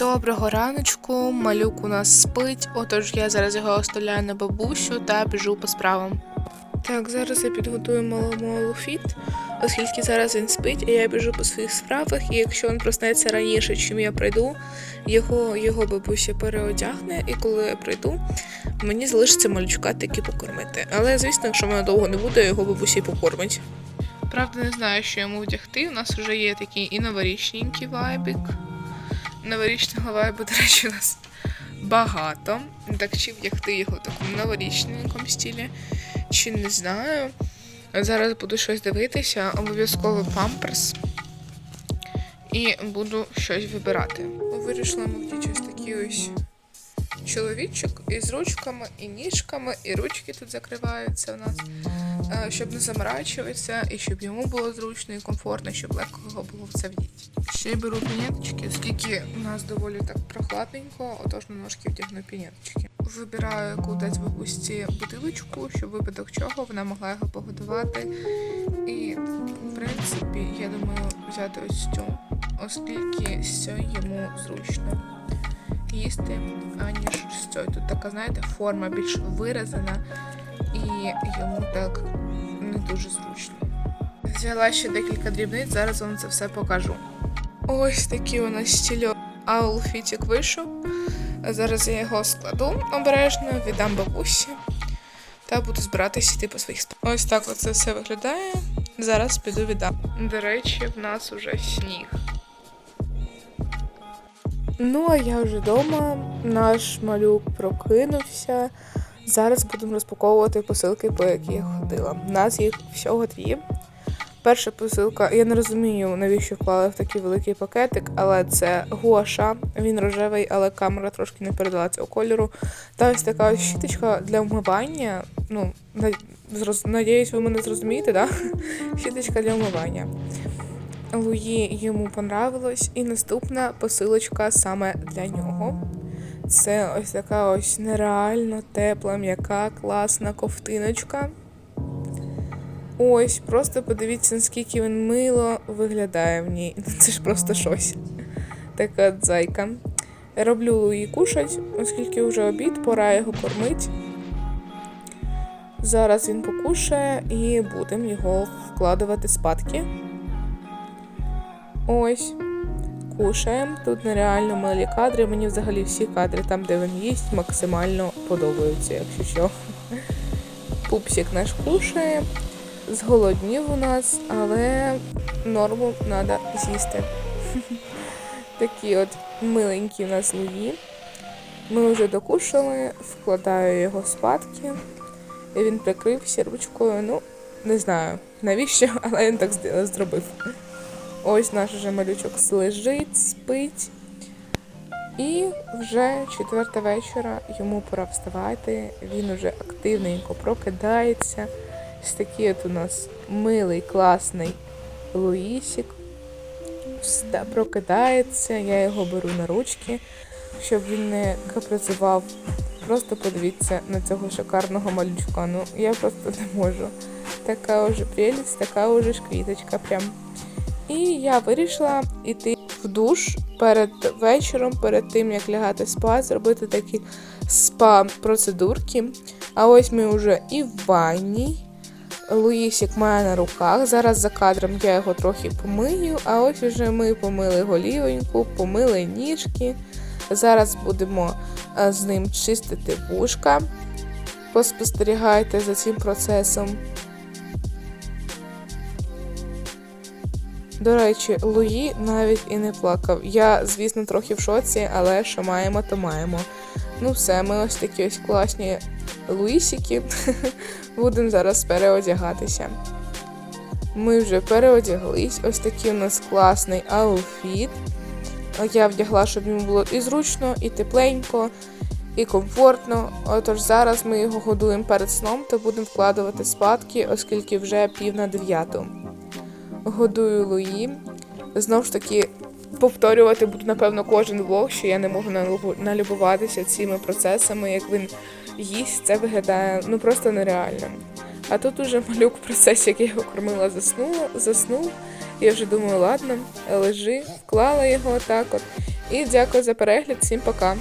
Доброго раночку, малюк у нас спить, отож я зараз його оставляю на бабусю та біжу по справам. Так, зараз я підготую малому алуфіт, оскільки зараз він спить, а я біжу по своїх справах, і якщо він проснеться раніше, чим я прийду, його, його бабуся переодягне, і коли я прийду, мені залишиться малючка таки покормити. Але звісно, якщо мене довго не буде, його бабуся й покормить. Правда, не знаю, що йому вдягти. У нас вже є такий і новорічненький вайбік. Новорічного вайбу, до речі, у нас багато. Так чи вдягти його такому новорічненькому стілі. чи не знаю. Зараз буду щось дивитися, обов'язково памперс. І буду щось вибирати. Вирішила ми щось такі ось чоловічок із ручками і ніжками, і ручки тут закриваються у нас, е, щоб не заморачуватися, і щоб йому було зручно і комфортно, щоб легко його було в це вдіти. Ще й беру пінеточки, оскільки у нас доволі так прохладненько, отож на ножки вдягну пінеточки. Вибираю, дати бабусі бутилочку, щоб випадок чого вона могла його погодувати. І, в принципі, я думаю взяти ось цю, оскільки з йому зручно їсти, аніж з цією. Тут така, знаєте, форма більш виразена, і йому так не дуже зручно. Взяла ще декілька дрібниць, зараз вам це все покажу. Ось такий у нас стільо аулфітик вийшов. Зараз я його складу обережно, віддам бабусі та буду збиратися йти по своїх справах. Ось так оце все виглядає. Зараз піду віддам. До речі, в нас уже сніг. Ну, а я вже вдома. Наш малюк прокинувся. Зараз будемо розпаковувати посилки, по які я ходила. У нас їх всього дві. Перша посилка, я не розумію, навіщо вклали в такий великий пакетик, але це гуаша. Він рожевий, але камера трошки не передала цього кольору. Та ось така ось щіточка для вмивання. Ну, на- надіюсь, ви мене зрозумієте, да? Щіточка для вмивання. Луї йому понравилось. І наступна посилочка саме для нього. Це ось така ось нереально тепла, м'яка, класна ковтиночка. Ось, просто подивіться, наскільки він мило виглядає в ній. Ну, Це ж просто щось. Така зайка. Роблю Луї кушать, оскільки вже обід, пора його кормити. Зараз він покушає і будемо його вкладувати спадки. Ось. Кушаємо. Тут нереально милі кадри. Мені взагалі всі кадри там, де він їсть, максимально подобаються, якщо що. Пупсик наш кушає. Зголоднів у нас, але норму треба з'їсти. Такі от миленькі у нас луї. Ми вже докушали, вкладаю його спадки. І він прикрився ручкою. Ну, не знаю навіщо, але він так зробив. Ось наш вже малючок лежить, спить. І вже четверта вечора йому пора вставати. Він уже активненько прокидається. Ось такий от у нас милий, класний Луїсік. Прокидається, я його беру на ручки, щоб він не капризував. Просто подивіться на цього шикарного малючка. Ну, я просто не можу. Така уже прелість, така уже ж квіточка прям. І я вирішила йти в душ перед вечором, перед тим як лягати спати, зробити такі спа-процедурки. А ось ми вже і в ванні. Луїсік має на руках. Зараз за кадром я його трохи помию, а ось уже ми помили голівоньку, помили ніжки. Зараз будемо е, з ним чистити вушка. Поспостерігайте за цим процесом. До речі, Луї навіть і не плакав. Я, звісно, трохи в шоці, але що маємо, то маємо. Ну все, ми ось такі ось класні Луїсики. Будемо зараз переодягатися. Ми вже переодяглись. Ось такий у нас класний ауфіт. Я вдягла, щоб йому було і зручно, і тепленько, і комфортно. Отож зараз ми його годуємо перед сном та будемо вкладувати спадки, оскільки вже пів на дев'яту. Годую Луї. Знову ж таки, повторювати буду, напевно, кожен влог, що я не можу налюбуватися цими процесами, як він їсть, це виглядає ну просто нереально. А тут уже малюк в процесі, як я його кормила, заснув, заснув. Я вже думаю, ладно, лежи, вклала його отак от. І дякую за перегляд, всім пока.